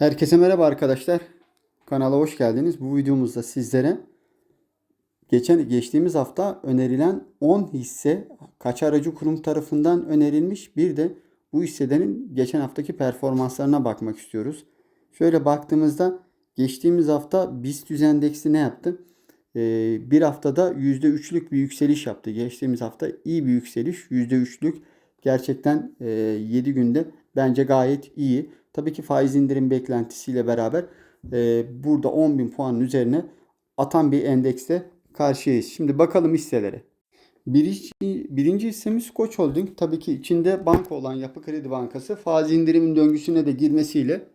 Herkese merhaba arkadaşlar. Kanala hoş geldiniz. Bu videomuzda sizlere geçen geçtiğimiz hafta önerilen 10 hisse kaç aracı kurum tarafından önerilmiş. Bir de bu hisselerin geçen haftaki performanslarına bakmak istiyoruz. Şöyle baktığımızda geçtiğimiz hafta BIST endeksi ne yaptı? Ee, bir haftada %3'lük bir yükseliş yaptı. Geçtiğimiz hafta iyi bir yükseliş. %3'lük gerçekten e, 7 günde bence gayet iyi. Tabii ki faiz indirim beklentisiyle beraber e, burada 10.000 puanın üzerine atan bir endekste karşıyayız. Şimdi bakalım hisselere. Birinci, birinci hissemiz Koç Holding. Tabii ki içinde banka olan Yapı Kredi Bankası faiz indirimin döngüsüne de girmesiyle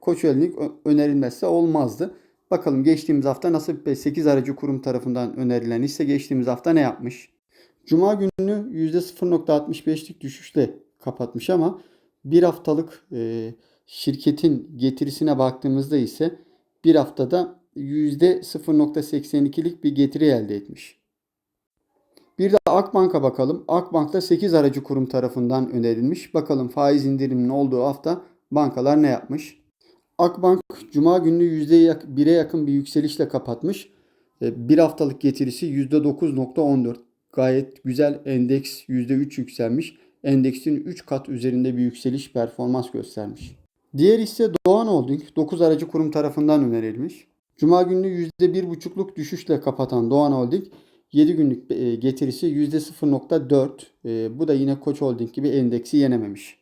Koç Holding önerilmezse olmazdı. Bakalım geçtiğimiz hafta nasıl bir 8 aracı kurum tarafından önerilen hisse geçtiğimiz hafta ne yapmış? Cuma gününü %0.65'lik düşüşle kapatmış ama bir haftalık e, şirketin getirisine baktığımızda ise bir haftada %0.82'lik bir getiri elde etmiş. Bir de Akbank'a bakalım. Akbank'ta 8 aracı kurum tarafından önerilmiş. Bakalım faiz indiriminin olduğu hafta bankalar ne yapmış? Akbank Cuma gününü %1'e yakın bir yükselişle kapatmış. E, Bir haftalık getirisi %9.14. Gayet güzel endeks %3 yükselmiş. Endeksin 3 kat üzerinde bir yükseliş performans göstermiş. Diğer ise Doğan Holding 9 aracı kurum tarafından önerilmiş. Cuma gününü %1,5'luk düşüşle kapatan Doğan Holding 7 günlük e, getirisi %0.4. E, Bu da yine Koç Holding gibi endeksi yenememiş.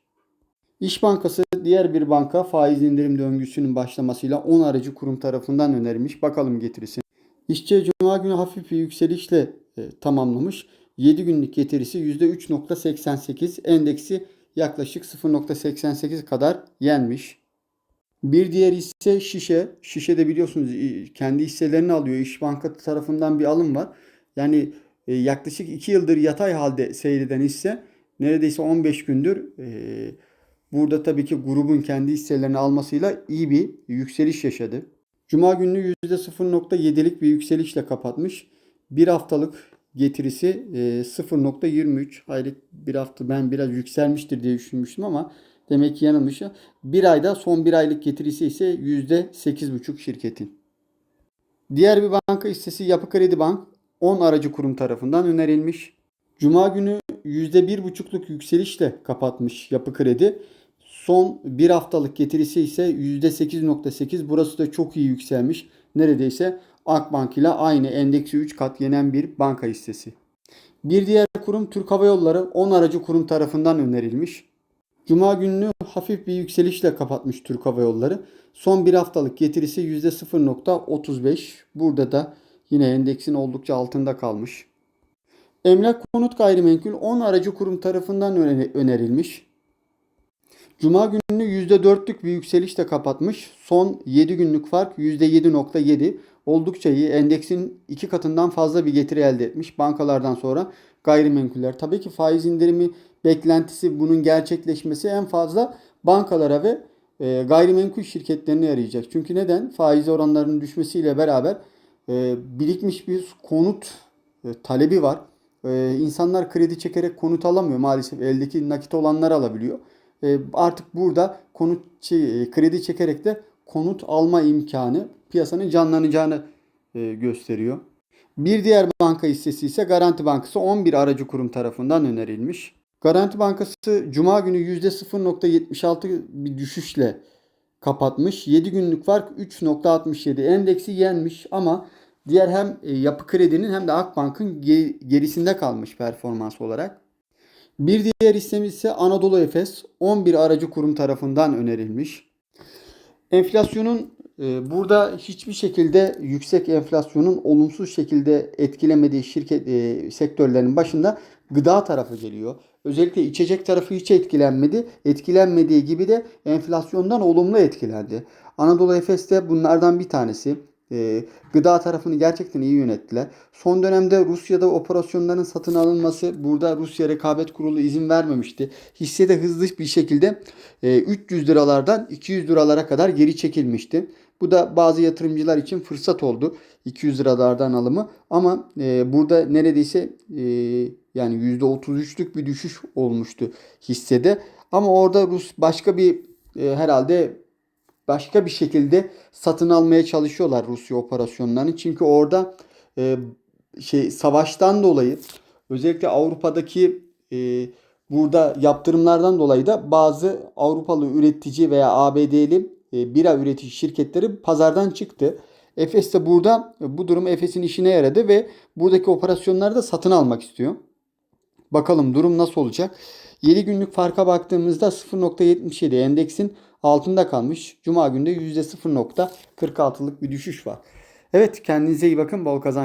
İş Bankası diğer bir banka faiz indirim döngüsünün başlamasıyla 10 aracı kurum tarafından önerilmiş. Bakalım getirisi. İşçi Cuma günü hafif bir yükselişle e, tamamlamış. 7 günlük getirisi %3.88. Endeksi yaklaşık 0.88 kadar yenmiş. Bir diğer hisse şişe. Şişe de biliyorsunuz e, kendi hisselerini alıyor. İş Bankası tarafından bir alım var. Yani e, yaklaşık 2 yıldır yatay halde seyreden hisse neredeyse 15 gündür e, burada tabii ki grubun kendi hisselerini almasıyla iyi bir yükseliş yaşadı. Cuma gününü %0.7'lik bir yükselişle kapatmış. Bir haftalık getirisi e, 0.23. Hayret bir hafta ben biraz yükselmiştir diye düşünmüştüm ama demek ki yanılmış. Bir ayda son bir aylık getirisi ise %8.5 şirketin. Diğer bir banka hissesi Yapı Kredi Bank 10 aracı kurum tarafından önerilmiş. Cuma günü %1.5'luk yükselişle kapatmış Yapı Kredi. Son bir haftalık getirisi ise %8.8. Burası da çok iyi yükselmiş. Neredeyse Akbank ile aynı endeksi 3 kat yenen bir banka hissesi. Bir diğer kurum Türk Hava Yolları 10 aracı kurum tarafından önerilmiş. Cuma gününü hafif bir yükselişle kapatmış Türk Hava Yolları. Son bir haftalık getirisi %0.35. Burada da yine endeksin oldukça altında kalmış. Emlak Konut Gayrimenkul 10 aracı kurum tarafından önerilmiş. Cuma gününü %4'lük bir yükselişle kapatmış. Son 7 günlük fark %7.7. Oldukça iyi. Endeksin iki katından fazla bir getiri elde etmiş. Bankalardan sonra gayrimenkuller. Tabii ki faiz indirimi beklentisi bunun gerçekleşmesi en fazla bankalara ve e, gayrimenkul şirketlerine yarayacak. Çünkü neden? Faiz oranlarının düşmesiyle beraber e, birikmiş bir konut e, talebi var. E, insanlar kredi çekerek konut alamıyor maalesef. Eldeki nakit olanlar alabiliyor. E, artık burada konut e, kredi çekerek de konut alma imkanı piyasanın canlanacağını e, gösteriyor. Bir diğer banka hissesi ise Garanti Bankası 11 aracı kurum tarafından önerilmiş. Garanti Bankası Cuma günü %0.76 bir düşüşle kapatmış. 7 günlük fark 3.67 endeksi yenmiş ama diğer hem Yapı Kredi'nin hem de Akbank'ın gerisinde kalmış performans olarak. Bir diğer hissemiz ise Anadolu Efes 11 aracı kurum tarafından önerilmiş. Enflasyonun e, burada hiçbir şekilde yüksek enflasyonun olumsuz şekilde etkilemediği şirket e, sektörlerin başında gıda tarafı geliyor. Özellikle içecek tarafı hiç etkilenmedi. Etkilenmediği gibi de enflasyondan olumlu etkilendi. Anadolu Efes de bunlardan bir tanesi. E, gıda tarafını gerçekten iyi yönettiler. Son dönemde Rusya'da operasyonların satın alınması burada Rusya Rekabet Kurulu izin vermemişti. Hisse de hızlı bir şekilde e, 300 liralardan 200 liralara kadar geri çekilmişti. Bu da bazı yatırımcılar için fırsat oldu. 200 liralardan alımı. Ama e, burada neredeyse e, yani %33'lük bir düşüş olmuştu hissede. Ama orada Rus başka bir e, herhalde başka bir şekilde satın almaya çalışıyorlar Rusya operasyonlarını. Çünkü orada e, şey savaştan dolayı özellikle Avrupa'daki e, burada yaptırımlardan dolayı da bazı Avrupalı üretici veya ABD'li e, bira üretici şirketleri pazardan çıktı. Efes de burada bu durum Efes'in işine yaradı ve buradaki operasyonları da satın almak istiyor. Bakalım durum nasıl olacak? 7 günlük farka baktığımızda 0.77 endeksin altında kalmış. Cuma günde %0.46'lık bir düşüş var. Evet kendinize iyi bakın. Bol kazanç.